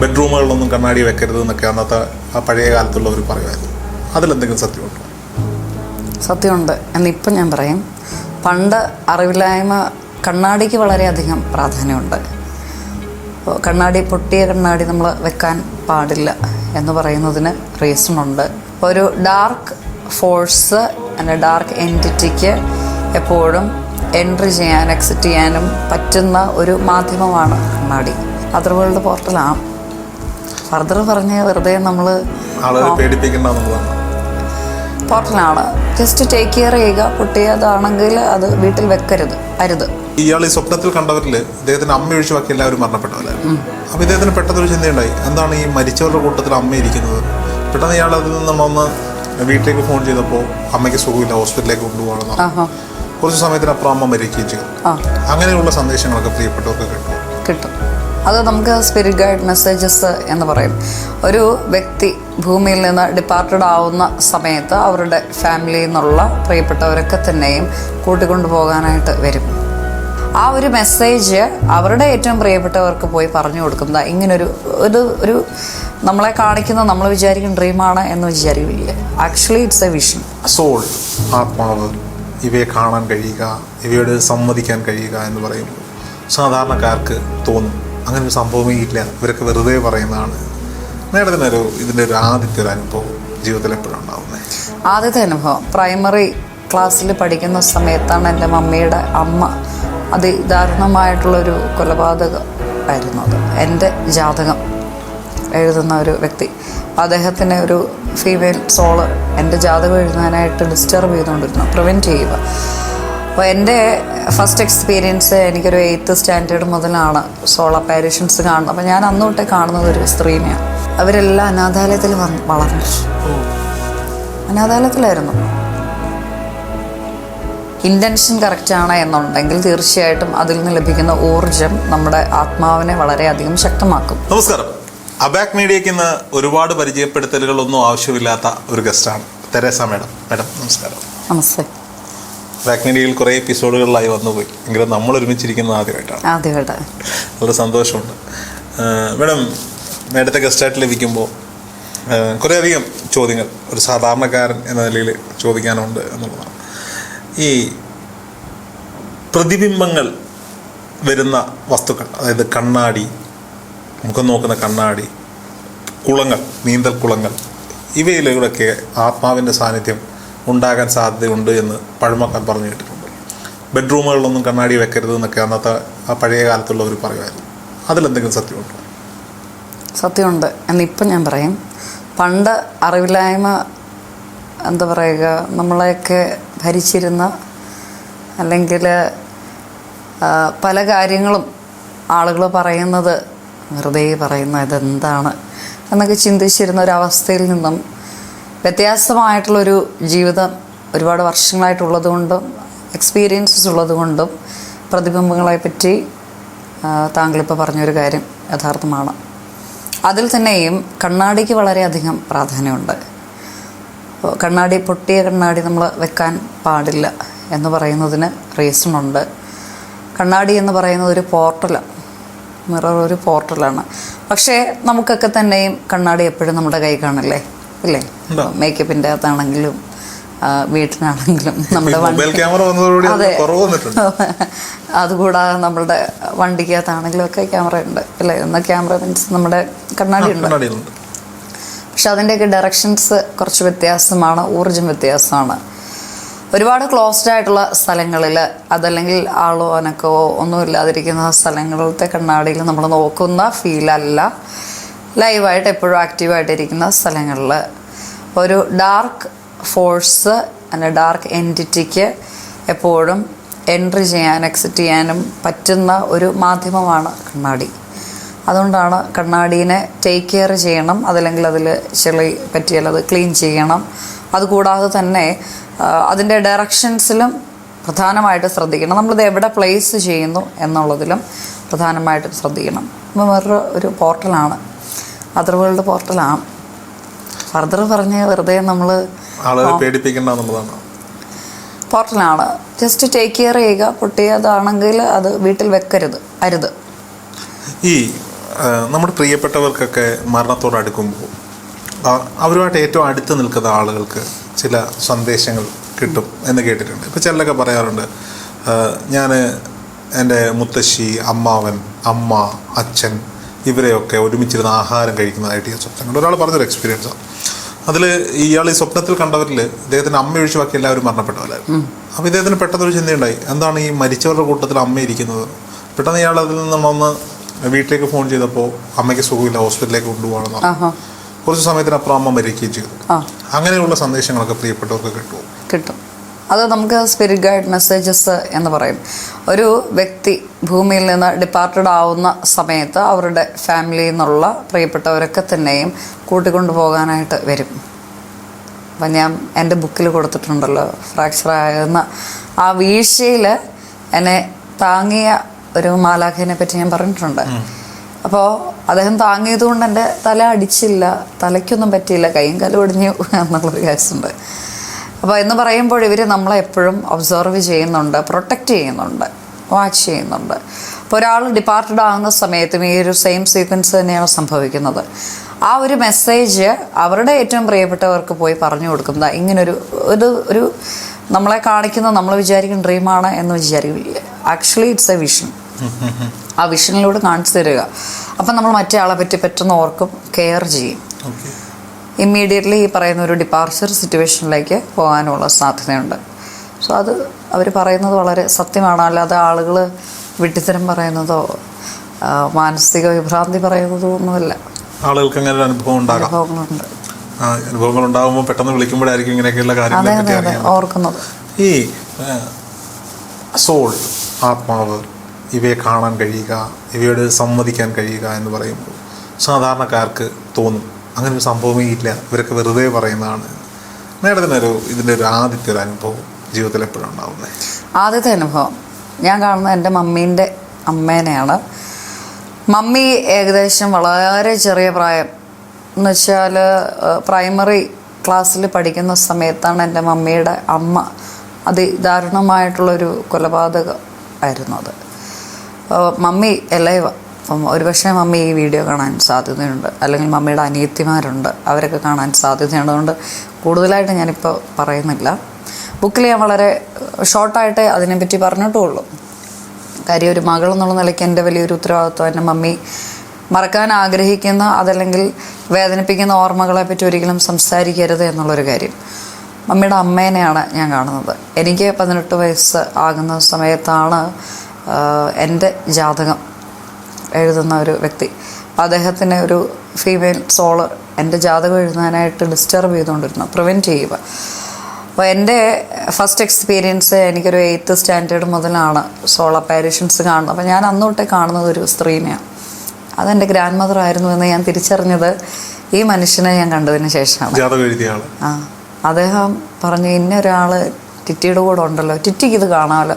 ബെഡ്റൂമുകളിലൊന്നും കണ്ണാടി വെക്കരുത് എന്നൊക്കെ അന്നത്തെ ആ പഴയ കാലത്തുള്ളവർ പറയുമായിരുന്നു. അതിലെന്തെങ്കിലും സത്യമുണ്ടോ? സത്യമുണ്ട്. എന്നിപ്പം ഞാൻ പറയും പണ്ട് അറിവില്ലായ്മ കണ്ണാടിക്ക് വളരെയധികം പ്രാധാന്യമുണ്ട്. കണ്ണാടി പൊട്ടിയ കണ്ണാടി നമ്മൾ വെക്കാൻ പാടില്ല എന്ന് പറയുന്നതിന് റീസണുണ്ട്. ഒരു ഡാർക്ക് ഫോഴ്സ് അല്ലെ ഡാർക്ക് എന്റിറ്റിക്ക് എപ്പോഴും എൻട്രി ചെയ്യാൻ എക്സിറ്റ് ചെയ്യാനും പറ്റുന്ന ഒരു മാധ്യമമാണ് കണ്ണാടി. അതർവേൾഡ് പോർട്ടലാണ്. ഫർദർ പറഞ്ഞ് വെറുതെ നമ്മൾ പോർട്ടലാണ് ജസ്റ്റ് ടേക്ക് കെയർ ചെയ്യുക പൊട്ടിയതാണെങ്കിൽ അത് വീട്ടിൽ വെക്കരുത് അരുത്. ഇയാൾ ഈ സ്വപ്നത്തിൽ കണ്ടവരിൽ ഇദ്ദേഹത്തിന് അമ്മ ഒഴിച്ചു ബാക്കി എല്ലാവരും മരണപ്പെട്ടവരായിരുന്നു അപ്പൊ ഇദ്ദേഹത്തിന് പെട്ടെന്നൊരു ചിന്തയുണ്ടായി. എന്താണ് ഈ മരിച്ചവരുടെ കൂട്ടത്തിൽ അമ്മ ഇരിക്കുന്നത്? പെട്ടെന്ന് ഇയാൾ അതിൽ നിന്നും ഒന്ന് വീട്ടിലേക്ക് ഫോൺ ചെയ്തപ്പോൾ അമ്മയ്ക്ക് സുഖമില്ല ഹോസ്പിറ്റലിലേക്ക് കൊണ്ടുപോകണം കുറച്ച് സമയത്തിനപ്പുറം അമ്മ മരിക്കുകയും ചെയ്തു. അങ്ങനെയുള്ള സന്ദേശങ്ങളൊക്കെ പ്രിയപ്പെട്ടവർക്ക് കിട്ടും. കിട്ടും. അത് നമുക്ക് സ്പിരിറ്റ് ഗൈഡ് മെസ്സേജസ് എന്ന് പറയും. ഒരു വ്യക്തി ഭൂമിയിൽ നിന്ന് ഡിപ്പാർട്ടഡ് ആവുന്ന സമയത്ത് അവരുടെ ഫാമിലിയിൽ നിന്നുള്ള പ്രിയപ്പെട്ടവരൊക്കെ തന്നെയും കൂട്ടിക്കൊണ്ടു പോകാനായിട്ട് വരും. ആ ഒരു മെസ്സേജ് അവരുടെ ഏറ്റവും പ്രിയപ്പെട്ടവർക്ക് പോയി പറഞ്ഞു കൊടുക്കുന്ന ഇങ്ങനൊരു ഒരു ഒരു നമ്മളെ കാണിക്കുന്ന നമ്മൾ വിചാരിക്കും ഡ്രീമാണ് എന്ന് വിചാരിക്കില്ല? Actually it's a vision soul ആത്മാവ് ഇവയെ കാണാൻ കഴിയുക ഇവയോട് സംവദിക്കാൻ കഴിയുക എന്ന് പറയുമ്പോൾ സാധാരണക്കാർക്ക് തോന്നും. അങ്ങനെ ഒരു സംഭവമേ ഇല്ല ഇവരൊക്കെ വെറുതെ പറയുന്നതാണ്. നേടത്തിനൊരു ഇതിന്റെ ഒരു ആദ്യത്തെ ഒരു അനുഭവം ജീവിതത്തിൽ എപ്പോഴും ഉണ്ടാവുന്നത്? ആദ്യത്തെ അനുഭവം പ്രൈമറി ക്ലാസ്സിൽ പഠിക്കുന്ന സമയത്താണ് എന്റെ മമ്മിയുടെ അമ്മ അതിദാരുണമായിട്ടുള്ളൊരു കൊലപാതകം ആയിരുന്നു അത് എന്റെ ജാതകം എഴുതുന്ന ഒരു വ്യക്തി. അദ്ദേഹത്തിന് ഒരു ഫീമെയിൽ സോൾ എന്റെ ജാതകം എഴുതാനായിട്ട് ഡിസ്റ്റർബ് ചെയ്തുകൊണ്ടിരുന്നു പ്രിവെന്റ് ചെയ്യുക. അപ്പോൾ എന്റെ ഫസ്റ്റ് എക്സ്പീരിയൻസ് എനിക്കൊരു എയ്ത്ത് സ്റ്റാൻഡേർഡ് മുതലാണ് സോൾ പാരീഷൻസ് കാണുന്നത്. അപ്പോൾ ഞാൻ അന്ന് തൊട്ടേ കാണുന്നത് ഒരു സ്ത്രീനെയാണ് അവരെല്ലാം അനാഥാലയത്തിൽ വന്ന് വളർന്നു. അനാഥാലയത്തിലായിരുന്നു. ഇന്റൻഷൻ കറക്റ്റാണ് എന്നുണ്ടെങ്കിൽ തീർച്ചയായിട്ടും അതിൽ നിന്ന് ലഭിക്കുന്ന ഊർജം നമ്മുടെ ആത്മാവിനെ വളരെയധികം ശക്തമാക്കും. നമസ്കാരം. അബാക് മീഡിയയ്ക്ക് ഇന്ന് ഒരുപാട് പരിചയപ്പെടുത്തലുകളൊന്നും ആവശ്യമില്ലാത്ത ഒരു ഗസ്റ്റാണ് തെരേസ മേഡം. മേഡം നമസ്കാരം. നമസ്തേ. അബാക് കുറെ എപ്പിസോഡുകളിലായി വന്നുപോയി. എങ്കിലും നമ്മൾ ഒരുമിച്ചിരിക്കുന്നത് ആദ്യമായിട്ടാണ്. ആദ്യമായിട്ടാണ്. വളരെ സന്തോഷമുണ്ട്. മേഡം നേരത്തെ ഗസ്റ്റായിട്ട് ലഭിക്കുമ്പോൾ കുറേ കുറേയധികം ചോദ്യങ്ങൾ ഒരു സാധാരണക്കാരൻ എന്ന നിലയിൽ ചോദിക്കാനുണ്ട് എന്നുള്ളതാണ്. ഈ പ്രതിബിംബങ്ങൾ വരുന്ന വസ്തുക്കൾ അതായത് കണ്ണാടി മുഖം നോക്കുന്ന കണ്ണാടി കുളങ്ങൾ നീന്തൽ കുളങ്ങൾ ഇവയിലൂടെയൊക്കെ ആത്മാവിന്റെ സാന്നിധ്യം ഉണ്ടാകാൻ സാധ്യതയുണ്ട് എന്ന് പഴമക്കാർ പറഞ്ഞു കേട്ടിട്ടുണ്ട്. ബെഡ്റൂമുകളിലൊന്നും കണ്ണാടി വെക്കരുത് എന്നൊക്കെ അന്നത്തെ ആ പഴയ കാലത്തുള്ളവർ പറയുമായിരുന്നു. അതിലെന്തെങ്കിലും സത്യമുണ്ടോ? സത്യമുണ്ട്. എന്നിപ്പം ഞാൻ പറയും. പണ്ട് അറിവില്ലായ്മ എന്താ പറയുക നമ്മളെയൊക്കെ ഭരിച്ചിരുന്ന അല്ലെങ്കിൽ പല കാര്യങ്ങളും ആളുകൾ പറയുന്നത് വെറുതെ പറയുന്ന ഇതെന്താണ് എന്നൊക്കെ ചിന്തിച്ചിരുന്ന ഒരവസ്ഥയിൽ നിന്നും വ്യത്യാസമായിട്ടുള്ളൊരു ജീവിതം ഒരുപാട് വർഷങ്ങളായിട്ടുള്ളത് കൊണ്ടും എക്സ്പീരിയൻസസ് ഉള്ളത് കൊണ്ടും പ്രതിബിംബങ്ങളെ പറ്റി താങ്കളിപ്പോൾ പറഞ്ഞൊരു കാര്യം യഥാർത്ഥമാണ്. അതിൽ തന്നെയും കണ്ണാടിക്ക് വളരെയധികം പ്രാധാന്യമുണ്ട്. കണ്ണാടി പൊട്ടിയ കണ്ണാടി നമ്മൾ വെക്കാൻ പാടില്ല എന്ന് പറയുന്നതിന് റീസണുണ്ട്. കണ്ണാടി എന്ന് പറയുന്നത് ഒരു പോർട്ടലാണ് മിറർ ഒരു പോർട്ടലാണ്. പക്ഷേ നമുക്കൊക്കെ തന്നെയും കണ്ണാടി എപ്പോഴും നമ്മുടെ കൈ കാണില്ലേ? ഇല്ലേ മേക്കപ്പിന്റെ മേക്കപ്പിന്റെ അകത്താണെങ്കിലും വീട്ടിനാണെങ്കിലും നമ്മുടെ വണ്ടി അതുകൂടാതെ നമ്മളുടെ വണ്ടിക്കകത്താണെങ്കിലും ഒക്കെ ക്യാമറ ഉണ്ട് അല്ലേ? എന്നാൽ ക്യാമറ മീൻസ് നമ്മുടെ കണ്ണാടി ഉണ്ട്. പക്ഷെ അതിന്റെയൊക്കെ ഡയറക്ഷൻസ് കുറച്ച് വ്യത്യാസമാണ് ഊർജം വ്യത്യാസമാണ്. ഒരുപാട് ക്ലോസ്ഡ് ആയിട്ടുള്ള സ്ഥലങ്ങളിൽ അതല്ലെങ്കിൽ ആളോ അനക്കോ ഒന്നും ഇല്ലാതിരിക്കുന്ന സ്ഥലങ്ങളിലത്തെ കണ്ണാടിയിൽ നമ്മൾ നോക്കുന്ന ഫീലല്ല ലൈവായിട്ട് എപ്പോഴും ആക്റ്റീവായിട്ടിരിക്കുന്ന സ്ഥലങ്ങളിൽ ഒരു ഡാർക്ക് ഫോഴ്സ് അല്ലെ ഡാർക്ക് എന്റിറ്റിക്ക് എപ്പോഴും എൻട്രി ചെയ്യാൻ എക്സിറ്റ് ചെയ്യാനും പറ്റുന്ന ഒരു മാധ്യമമാണ് കണ്ണാടി. അതുകൊണ്ടാണ് കണ്ണാടീനെ ടേക്ക് കെയർ ചെയ്യണം അതല്ലെങ്കിൽ അതിൽ ചെളി പറ്റിയാൽ അത് ക്ലീൻ ചെയ്യണം. അതുകൂടാതെ തന്നെ അതിന്റെ ഡയറക്ഷൻസിലും പ്രധാനമായിട്ട് ശ്രദ്ധിക്കണം. നമ്മളിത് എവിടെ പ്ലേസ് ചെയ്യുന്നു എന്നുള്ളതിലും പ്രധാനമായിട്ടും ശ്രദ്ധിക്കണം. വേറൊരു ഒരു പോർട്ടലാണ് അതർ വേൾഡ് പോർട്ടലാണ് ഫർദർ പറഞ്ഞ് വെറുതെ നമ്മൾ പേടിപ്പിക്കേണ്ട എന്നുള്ളതാണ്. പോർട്ടലാണ് ജസ്റ്റ് ടേക്ക് കെയർ ചെയ്യുക പൊട്ടിയതാണെങ്കിൽ അത് വീട്ടിൽ വെക്കരുത് അരുത്. ഈ നമ്മുടെ പ്രിയപ്പെട്ടവർക്കൊക്കെ മരണത്തോട് അടുക്കുമ്പോൾ അവരുമായിട്ട് ഏറ്റവും അടുത്ത് നിൽക്കുന്ന ആളുകൾക്ക് ചില സന്ദേശങ്ങൾ കിട്ടും എന്ന് കേട്ടിട്ടുണ്ട്. ഇപ്പോൾ ചിലരൊക്കെ പറയാറുണ്ട് ഞാൻ എന്റെ മുത്തശ്ശി അമ്മാവൻ അമ്മ അച്ഛൻ ഇവരെയൊക്കെ ഒരുമിച്ചിരുന്ന് ആഹാരം കഴിക്കുന്നതായിട്ട് ഞാൻ സ്വപ്നം കണ്ടു ഒരാൾ പറഞ്ഞൊരു എക്സ്പീരിയൻസാണ് അതിൽ ഇയാൾ ഈ സ്വപ്നത്തിൽ കണ്ടവരിൽ ഇദ്ദേഹത്തിന്റെ അമ്മ ഒഴിച്ച് ബാക്കി എല്ലാവരും മരണപ്പെട്ടവരായിരുന്നു. അപ്പോൾ ഇദ്ദേഹത്തിന് പെട്ടെന്നൊരു ചിന്തയുണ്ടായി. എന്താണ് ഈ മരിച്ചവരുടെ കൂട്ടത്തിൽ അമ്മ ഇരിക്കുന്നത്? പെട്ടെന്ന് ഇയാൾ അതിൽ നിന്നൊന്ന് വീട്ടിലേക്ക് ഫോൺ ചെയ്തപ്പോൾ അമ്മയ്ക്ക് സുഖമില്ല ഹോസ്പിറ്റലിലേക്ക് കൊണ്ടുപോകണമെന്ന് കുറച്ച് സമയത്തിനപ്പുറം അമ്മ മരിക്കുകയും ചെയ്തു. അങ്ങനെയുള്ള സന്ദേശങ്ങളൊക്കെ പ്രിയപ്പെട്ടവർക്ക് കിട്ടുമോ? കിട്ടും. അത് നമുക്ക് സ്പിരിറ്റ് ഗൈഡ് മെസ്സേജസ് എന്ന് പറയും. ഒരു വ്യക്തി ഭൂമിയിൽ നിന്ന് ഡിപ്പാർട്ടഡ് ആവുന്ന സമയത്ത് അവരുടെ ഫാമിലിയിൽ നിന്നുള്ള പ്രിയപ്പെട്ടവരൊക്കെ തന്നെയും കൂട്ടിക്കൊണ്ടു പോകാനായിട്ട് വരും. അപ്പം ഞാൻ എന്റെ ബുക്കിൽ കൊടുത്തിട്ടുണ്ടല്ലോ ഫ്രാക്ചർ ആകുന്ന ആ വീഴ്ചയിൽ എന്നെ താങ്ങിയ ഒരു മാലാഖിനെ പറ്റി ഞാൻ പറഞ്ഞിട്ടുണ്ട്. അപ്പോൾ അദ്ദേഹം താങ്ങിയത് കൊണ്ട് എന്റെ തല അടിച്ചില്ല തലയ്ക്കൊന്നും പറ്റിയില്ല കൈയും കാലും ഒടിഞ്ഞു എന്നുള്ളൊരു കേസുണ്ട് അപ്പോൾ എന്ന് പറയുമ്പോൾ ഇവർ നമ്മളെപ്പോഴും ഒബ്സർവ് ചെയ്യുന്നുണ്ട് പ്രൊട്ടക്റ്റ് ചെയ്യുന്നുണ്ട് വാച്ച് ചെയ്യുന്നുണ്ട്. അപ്പോൾ ഒരാൾ ഡിപ്പാർട്ടഡ് ആകുന്ന സമയത്തും ഈ ഒരു സെയിം സീക്വൻസ് തന്നെയാണ് സംഭവിക്കുന്നത്. ആ ഒരു മെസ്സേജ് അവരുടെ ഏറ്റവും പ്രിയപ്പെട്ടവർക്ക് പോയി പറഞ്ഞു കൊടുക്കുന്ന ഇങ്ങനൊരു ഒരു ഒരു നമ്മളെ കാണിക്കുന്ന നമ്മൾ വിചാരിക്കുന്ന ഡ്രീമാണ് എന്ന് വിചാരിക്കും ആക്ച്വലി ഇറ്റ്സ് എ വിഷൻ ആ വിഷനിലൂടെ കാണിച്ചു തരിക. അപ്പം നമ്മൾ മറ്റേ ആളെ പറ്റി പെട്ടെന്ന് ഓർക്കും കെയർ ചെയ്യും. ഇമ്മീഡിയറ്റ്ലി ഈ പറയുന്ന ഒരു ഡിപ്പാർച്ചർ സിറ്റുവേഷനിലേക്ക് പോകാനുള്ള സാധ്യതയുണ്ട്. സോ അത് അവർ പറയുന്നത് വളരെ സത്യമാണ്. അല്ലാതെ ആളുകൾ വിട്ടിത്തരം പറയുന്നതോ മാനസിക വിഭ്രാന്തി പറയുന്നതോ ഒന്നുമല്ല ആളുകൾക്ക് അങ്ങനെ ഒരു അനുഭവം ഉണ്ടാകാം. അനുഭവങ്ങൾ ഉണ്ടാകുമ്പോൾ പെട്ടെന്ന് വിളിക്കുമ്പോഴായിരിക്കും ഇങ്ങനെയൊക്കെയുള്ള കാര്യങ്ങൾ ഓർക്കുന്നത്. ഈ സോൾ ആത്മാവ് ഇവയെ കാണാൻ കഴിയുക ഇവയോട് സമ്മതിക്കാൻ കഴിയുക എന്ന് പറയുമ്പോൾ സാധാരണക്കാർക്ക് തോന്നും. അങ്ങനെ സംഭവമേ ഇല്ല ഇവരൊക്കെ വെറുതെ പറയുന്നതാണ്. മേഡത്തിനൊരു ഇതിന്റെ ഒരു ആദ്യത്തെ ഒരു അനുഭവം ജീവിതത്തിൽ എപ്പോഴും ഉണ്ടാവുന്നത്? ആദ്യത്തെ അനുഭവം. ഞാൻ കാണുന്നത് എന്റെ മമ്മീന്റെ അമ്മേനെയാണ്. മമ്മി ഏകദേശം വളരെ ചെറിയ പ്രായം. എന്ന് വെച്ചാൽ പ്രൈമറി ക്ലാസ്സിൽ പഠിക്കുന്ന സമയത്താണ് എന്റെ മമ്മിയുടെ അമ്മ അതിദാരുണമായിട്ടുള്ളൊരു കൊലപാതകം ആയിരുന്നു അത്. Mummy alive. അപ്പം ഒരുപക്ഷെ മമ്മി ഈ വീഡിയോ കാണാൻ സാധ്യതയുണ്ട്. അല്ലെങ്കിൽ മമ്മിയുടെ അനിയത്തിമാരുണ്ട്. അവരൊക്കെ കാണാൻ സാധ്യതയുണ്ട്. അതുകൊണ്ട് കൂടുതലായിട്ട് ഞാനിപ്പോൾ പറയുന്നില്ല. ബുക്കിൽ ഞാൻ വളരെ ഷോർട്ടായിട്ട് അതിനെപ്പറ്റി പറഞ്ഞിട്ടുള്ളൂ. കാര്യം ഒരു മകൾ എന്നുള്ള നിലയ്ക്ക് എന്റെ വലിയൊരു ഉത്തരവാദിത്വം എന്റെ മമ്മി മറക്കാൻ ആഗ്രഹിക്കുന്ന അതല്ലെങ്കിൽ വേദനിപ്പിക്കുന്ന ഓർമ്മകളെ പറ്റി ഒരിക്കലും സംസാരിക്കരുത് എന്നുള്ളൊരു കാര്യം. മമ്മിയുടെ അമ്മേനെയാണ് ഞാൻ കാണുന്നത്. എനിക്ക് പതിനെട്ട് വയസ്സ് ആകുന്ന സമയത്താണ് എന്റെ ജാതകം എഴുതുന്ന ഒരു വ്യക്തി. അപ്പം അദ്ദേഹത്തിന് ഒരു ഫീമെയിൽ സോൾ എന്റെ ജാതകം എഴുതാനായിട്ട് ഡിസ്റ്റർബ് ചെയ്തുകൊണ്ടിരുന്നു. പ്രിവെന്റ് ചെയ്യുക. അപ്പോൾ എന്റെ ഫസ്റ്റ് എക്സ്പീരിയൻസ് എനിക്കൊരു എയ്ത്ത് സ്റ്റാൻഡേർഡ് മുതലാണ് സോള പാരീഷൻസ് കാണുന്നത്. അപ്പോൾ ഞാൻ അന്നോട്ടേ തൊട്ടേ കാണുന്നത് ഒരു സ്ത്രീനെയാണ്. അതെന്റെ ഗ്രാൻഡ് മദർ ആയിരുന്നു എന്ന് ഞാൻ തിരിച്ചറിഞ്ഞത് ഈ മനുഷ്യനെ ഞാൻ കണ്ടതിന് ശേഷമാണ്. ആ. അദ്ദേഹം പറഞ്ഞു ഇന്ന ഒരാൾ ടിറ്റിയുടെ കൂടെ ഉണ്ടല്ലോ. ടിറ്റിക്ക് ഇത് കാണാമല്ലോ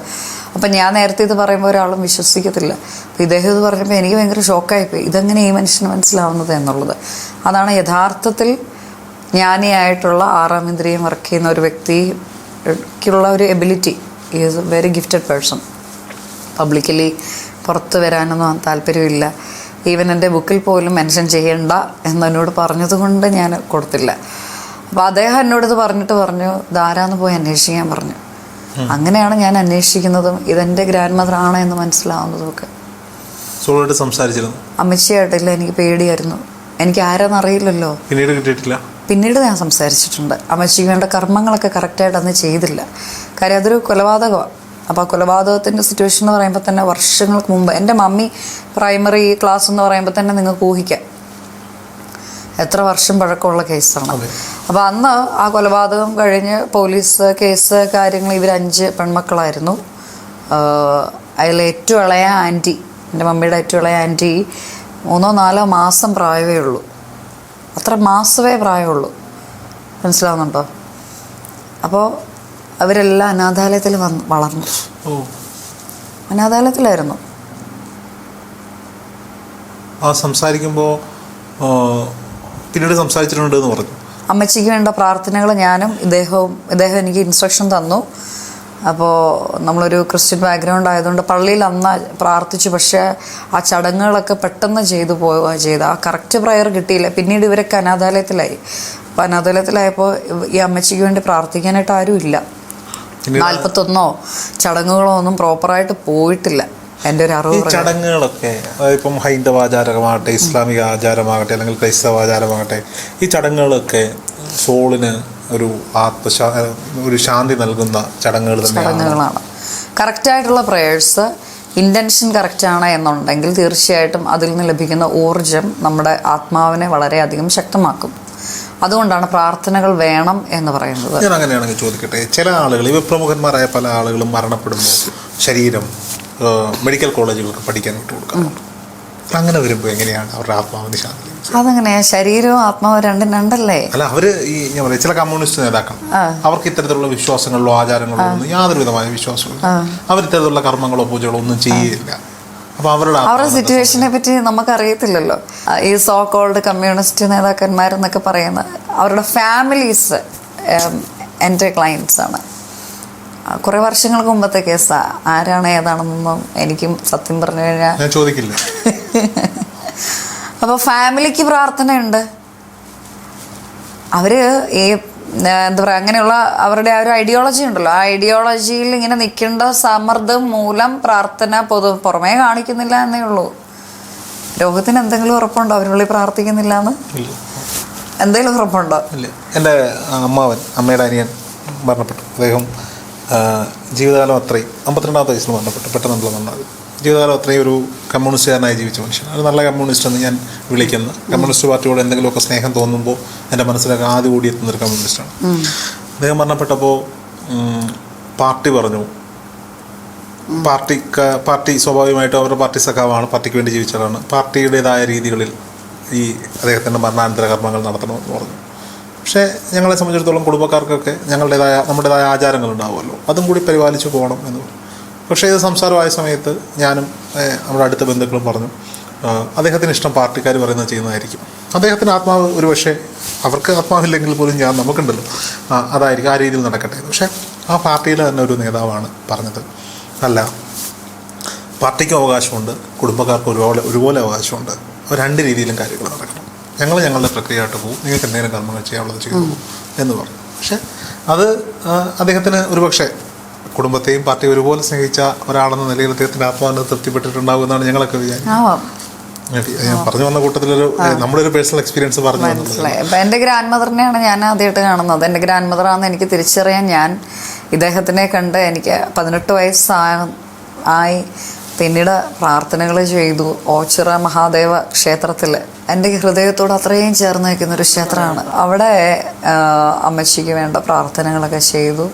അപ്പം ഞാൻ നേരത്തെ ഇത് പറയുമ്പോൾ ഒരാളും വിശ്വസിക്കത്തില്ല. അപ്പം ഇദ്ദേഹം ഇത് പറഞ്ഞപ്പോൾ എനിക്ക് ഭയങ്കര ഷോക്കായിപ്പോയി ഇതെങ്ങനെ ഈ മനുഷ്യന് മനസ്സിലാവുന്നത് എന്നുള്ളത്. അതാണ് യഥാർത്ഥത്തിൽ ജ്ഞാനിയായിട്ടുള്ള ആറാം ഇന്ദ്രിയം വർക്ക് ചെയ്യുന്ന ഒരു വ്യക്തിക്കുള്ള ഒരു ability is a very gifted person publicly പുറത്ത് വരാനൊന്നും താല്പര്യമില്ല. ഈവൻ എന്റെ ബുക്കിൽ പോലും മെൻഷൻ ചെയ്യണ്ട എന്നോട് പറഞ്ഞതുകൊണ്ട് ഞാൻ കൊടുത്തില്ല. അപ്പോൾ അദ്ദേഹം എന്നോട് ഇത് പറഞ്ഞിട്ട് പറഞ്ഞു ധാരാന്ന് പോയി അന്വേഷിക്കാൻ പറഞ്ഞു. അങ്ങനെയാണ് ഞാൻ അന്വേഷിക്കുന്നതും ഇതെന്റെ ഗ്രാൻഡ് മദർ ആണ് എന്ന് മനസ്സിലാവുന്നതും ഒക്കെ സംസാരിച്ചിരുന്നു. അമ്മച്ചിയായിട്ടില്ല എനിക്ക് പേടിയായിരുന്നു. എനിക്ക് ആരാന്ന് അറിയില്ലല്ലോ. പിന്നീട് കിട്ടിയിട്ടില്ല. പിന്നീട് ഞാൻ സംസാരിച്ചിട്ടുണ്ട്. അമ്മച്ചിക്ക് വേണ്ട കർമ്മങ്ങളൊക്കെ കറക്റ്റായിട്ട് അന്ന് ചെയ്തില്ല. കാര്യം അതൊരു കൊലപാതകമാണ് അപ്പോൾ ആ കൊലപാതകത്തിന്റെ സിറ്റുവേഷൻ എന്ന് പറയുമ്പോൾ തന്നെ വർഷങ്ങൾക്ക് മുമ്പ് എന്റെ മമ്മി പ്രൈമറി ക്ലാസ് എന്ന് പറയുമ്പോൾ തന്നെ നിങ്ങൾക്ക് ഊഹിക്കാം. എത്ര വർഷം പഴക്കമുള്ള കേസാണ്. അപ്പോൾ അന്ന് ആ കൊലപാതകം കഴിഞ്ഞ് പോലീസ് കേസ് കാര്യങ്ങൾ ഇവർ അഞ്ച് പെൺമക്കളായിരുന്നു. അതിൽ ഏറ്റവും ഇളയ ആന്റി എന്റെ മമ്മിയുടെ ഏറ്റവും ഇളയ ആന്റി മൂന്നോ നാലോ മാസം പ്രായമേ ഉള്ളൂ. അത്ര മാസമേ പ്രായമുള്ളൂ. മനസ്സിലാവുന്നുണ്ടോ? അപ്പോൾ അവരെല്ലാം അനാഥാലയത്തിൽ വന്ന് വളർന്നു. അനാഥാലയത്തിലായിരുന്നു. സംസാരിക്കുമ്പോൾ പിന്നീട് സംസാരിച്ചിട്ടുണ്ട് എന്ന് പറഞ്ഞു. അമ്മച്ചിക്ക് വേണ്ട പ്രാർത്ഥനകൾ ഞാനും ഇദ്ദേഹവും ഇദ്ദേഹം എനിക്ക് ഇൻസ്ട്രക്ഷൻ തന്നു. അപ്പോൾ നമ്മളൊരു ക്രിസ്ത്യൻ ബാക്ക്ഗ്രൗണ്ട് ആയതുകൊണ്ട് പള്ളിയിൽ അന്ന് പ്രാർത്ഥിച്ചു. പക്ഷേ ആ ചടങ്ങുകളൊക്കെ പെട്ടെന്ന് ചെയ്തു പോവുക ചെയ്ത്. ആ കറക്റ്റ് പ്രയർ കിട്ടിയില്ല. പിന്നീട് ഇവരൊക്കെ അനാഥാലയത്തിലായി. അപ്പോൾ അനാഥാലയത്തിലായപ്പോൾ ഈ അമ്മച്ചിക്ക് വേണ്ടി പ്രാർത്ഥിക്കാനായിട്ട് ആരും ഇല്ല നാൽപ്പത്തൊന്നോ ചടങ്ങുകളോ ഒന്നും പ്രോപ്പറായിട്ട് പോയിട്ടില്ല. എന്റെ ഒരു ഈ അറിവ് പ്രകാരം. ചടങ്ങുകളൊക്കെ ഇപ്പം ഹൈന്ദവ ആചാരമാകട്ടെ ഇസ്ലാമിക ആചാരമാകട്ടെ അല്ലെങ്കിൽ ക്രൈസ്തവ ആചാരമാകട്ടെ ഈ ചടങ്ങുകളൊക്കെ സോളിന് ഒരു ആത്മശാ ഒരു ശാന്തി നൽകുന്ന ചടങ്ങുകൾ ചടങ്ങുകളാണ്. കറക്റ്റായിട്ടുള്ള പ്രേയേഴ്സ് ഇന്റൻഷൻ കറക്റ്റാണ് എന്നുണ്ടെങ്കിൽ തീർച്ചയായിട്ടും അതിൽ നിന്ന് ലഭിക്കുന്ന ഊർജം നമ്മുടെ ആത്മാവിനെ വളരെയധികം ശക്തമാക്കും. അതുകൊണ്ടാണ് പ്രാർത്ഥനകൾ വേണം എന്ന് പറയുന്നത്. ഞാൻ അങ്ങനെയാണെങ്കിൽ ചോദിക്കട്ടെ ചില ആളുകൾ ഇവ പ്രമുഖന്മാരായ പല ആളുകളും മരണപ്പെടുമ്പോൾ ശരീരം മെഡിക്കൽ കോളേജുകൾക്ക് പഠിക്കാൻ കൊടുക്കാറുണ്ട് അങ്ങനെ വരുമ്പോൾ എങ്ങനെയാണ് അവരുടെ ആത്മാവിന് ശാന്തി? അതങ്ങനെ അതെങ്ങനെയാ ശരീരവും ആത്മാവും രണ്ടും രണ്ടല്ലേ? അല്ല അവർ ഈ ഞാൻ പറയാം ചില കമ്മ്യൂണിസ്റ്റ് നേതാക്കൾ അവർക്ക് ഇത്തരത്തിലുള്ള വിശ്വാസങ്ങളിലോ ആചാരങ്ങളോ ഒന്നും യാതൊരു വിധമായ വിശ്വാസമില്ല അവർ ഇത്തരത്തിലുള്ള കർമ്മങ്ങളോ പൂജകളോ ഒന്നും ചെയ്യില്ല. അവരുടെ സിറ്റുവേഷനെ പറ്റി നമുക്കറിയത്തില്ലല്ലോ. ഈ സോ കോൾഡ് കമ്മ്യൂണിസ്റ്റ് നേതാക്കന്മാരെന്നൊക്കെ പറയുന്ന അവരുടെ ഫാമിലീസ് എന്റെ ക്ലയൻസ് ആണ്. കുറേ വർഷങ്ങൾക്ക് മുമ്പത്തെ കേസാ. ആരാണ് ഏതാണെന്നൊന്നും എനിക്കും സത്യം പറഞ്ഞു കഴിഞ്ഞാൽ ഞാൻ ചോദിക്കില്ല. അപ്പോൾ ഫാമിലിക്ക് പ്രാർത്ഥനയുണ്ട്. അവർ ഈ എന്താ പറയുക അങ്ങനെയുള്ള അവരുടെ ആ ഒരു ഐഡിയോളജി ഉണ്ടല്ലോ. ആ ഐഡിയോളജിയിൽ ഇങ്ങനെ നിൽക്കേണ്ട സമ്മർദ്ദം മൂലം പ്രാർത്ഥന പൊതു പുറമേ കാണിക്കുന്നില്ല എന്നേ ഉള്ളൂ. രോഗത്തിന് എന്തെങ്കിലും ഉറപ്പുണ്ടോ? അവരുള്ളിൽ പ്രാർത്ഥിക്കുന്നില്ല എന്ന് എന്തെങ്കിലും ഉറപ്പുണ്ടോ? എന്റെ അമ്മാവൻ അമ്മയുടെ അനിയൻ മരണപ്പെട്ടു. അദ്ദേഹം ജീവിതകാലം അത്രയും അമ്പത്തിരണ്ടാമത്തെ വയസ്സിൽ മരണപ്പെട്ടു പെട്ടെന്നുള്ള മരണം ജീവിതകാലം അത്രയും ഒരു കമ്മ്യൂണിസ്റ്റുകാരനായി ജീവിച്ച മനുഷ്യൻ. ഒരു നല്ല കമ്മ്യൂണിസ്റ്റ് എന്ന് ഞാൻ വിളിക്കുന്നത് കമ്മ്യൂണിസ്റ്റ് പാർട്ടിയോട് എന്തെങ്കിലുമൊക്കെ സ്നേഹം തോന്നുമ്പോൾ എന്റെ മനസ്സിലൊക്കെ ആദ്യം ഓടിയെത്തുന്ന ഒരു കമ്മ്യൂണിസ്റ്റാണ്. അദ്ദേഹം മരണപ്പെട്ടപ്പോൾ പാർട്ടി പറഞ്ഞു. പാർട്ടി പാർട്ടി സ്വാഭാവികമായിട്ടും അവരുടെ പാർട്ടി സഖാവാണ് പാർട്ടിക്ക് വേണ്ടി ജീവിച്ചതാണ് പാർട്ടിയുടേതായ രീതികളിൽ ഈ അദ്ദേഹത്തിന്റെ മരണാനന്തര കർമ്മങ്ങൾ നടത്തണമെന്ന് പറഞ്ഞു. പക്ഷേ ഞങ്ങളെ സംബന്ധിച്ചിടത്തോളം കുടുംബക്കാർക്കൊക്കെ ഞങ്ങളുടേതായ നമ്മുടേതായ ആചാരങ്ങളുണ്ടാവുമല്ലോ. അതും കൂടി പരിപാലിച്ചു പോകണം എന്ന്. പക്ഷേ ഇത് സംസാരമായ സമയത്ത് ഞാനും നമ്മുടെ അടുത്ത ബന്ധുക്കളും പറഞ്ഞു അദ്ദേഹത്തിന് ഇഷ്ടം പാർട്ടിക്കാർ പറയുന്നത് ചെയ്യുന്നതായിരിക്കും. അദ്ദേഹത്തിന് ആത്മാവ് ഒരു പക്ഷേ അവർക്ക് ആത്മാവില്ലെങ്കിൽ പോലും ഞാൻ നമുക്കുണ്ടല്ലോ. അതായിരിക്കും ആ രീതിയിൽ നടക്കട്ടെ പക്ഷേ ആ പാർട്ടിയിലെ തന്നെ ഒരു നേതാവാണ് പറഞ്ഞത്. അല്ല പാർട്ടിക്കും അവകാശമുണ്ട് കുടുംബക്കാർക്കും ഒരുപോലെ ഒരുപോലെ അവകാശമുണ്ട്. രണ്ട് രീതിയിലും കാര്യങ്ങൾ നടക്കണം. ഞങ്ങൾ ഞങ്ങളുടെ പ്രക്രിയയായിട്ട് പോകും. നിങ്ങൾക്ക് എന്തെങ്കിലും കർമ്മങ്ങൾ ചെയ്യാനുള്ളത് ചെയ്തു പോകും എന്ന് പറഞ്ഞു. പക്ഷേ അത് അദ്ദേഹത്തിന് ഒരുപക്ഷെ കുടുംബത്തെയും പാർട്ടിയും ഒരുപോലെ സ്നേഹിച്ച ഒരാളെന്ന നിലയിൽ അദ്ദേഹത്തിന്റെ ആത്മാവിനെ തൃപ്തിപ്പെട്ടിട്ടുണ്ടാവും എന്നാണ് ഞങ്ങളൊക്കെ വിചാരിക്കുന്നത്. ഞാൻ പറഞ്ഞു വന്ന കൂട്ടത്തിലൊരു നമ്മുടെ ഒരു പേഴ്സണൽ എക്സ്പീരിയൻസ് പറഞ്ഞു മനസ്സിലായി. എന്റെ ഗ്രാൻഡ് മദറിനെയാണ് ഞാൻ ആദ്യമായിട്ട് കാണുന്നത്. എന്റെ ഗ്രാൻഡ് മദറാണെന്ന് എനിക്ക് തിരിച്ചറിയാൻ ഞാൻ ഇദ്ദേഹത്തിനെ കണ്ട് എനിക്ക് പതിനെട്ട് വയസ്സായ ആയി പിന്നീട് പ്രാർത്ഥനകൾ ചെയ്തു. ഓച്ചിറ മഹാദേവ ക്ഷേത്രത്തിൽ എന്റെ ഹൃദയത്തോട് അത്രയും ചേർന്ന് നിൽക്കുന്ന ഒരു ക്ഷേത്രമാണ്. അവിടെ അമ്മച്ചിക്ക് വേണ്ട പ്രാർത്ഥനകളൊക്കെ ചെയ്തു.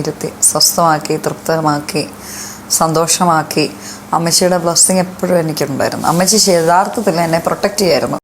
ഇരുത്തി സ്വസ്ഥമാക്കി തൃപ്തമാക്കി സന്തോഷമാക്കി. അമ്മച്ചിയുടെ ബ്ലസ്സിങ് എപ്പോഴും എനിക്കുണ്ടായിരുന്നു. അമ്മച്ചി യഥാർത്ഥത്തിൽ എന്നെ പ്രൊട്ടക്റ്റ് ചെയ്യായിരുന്നു.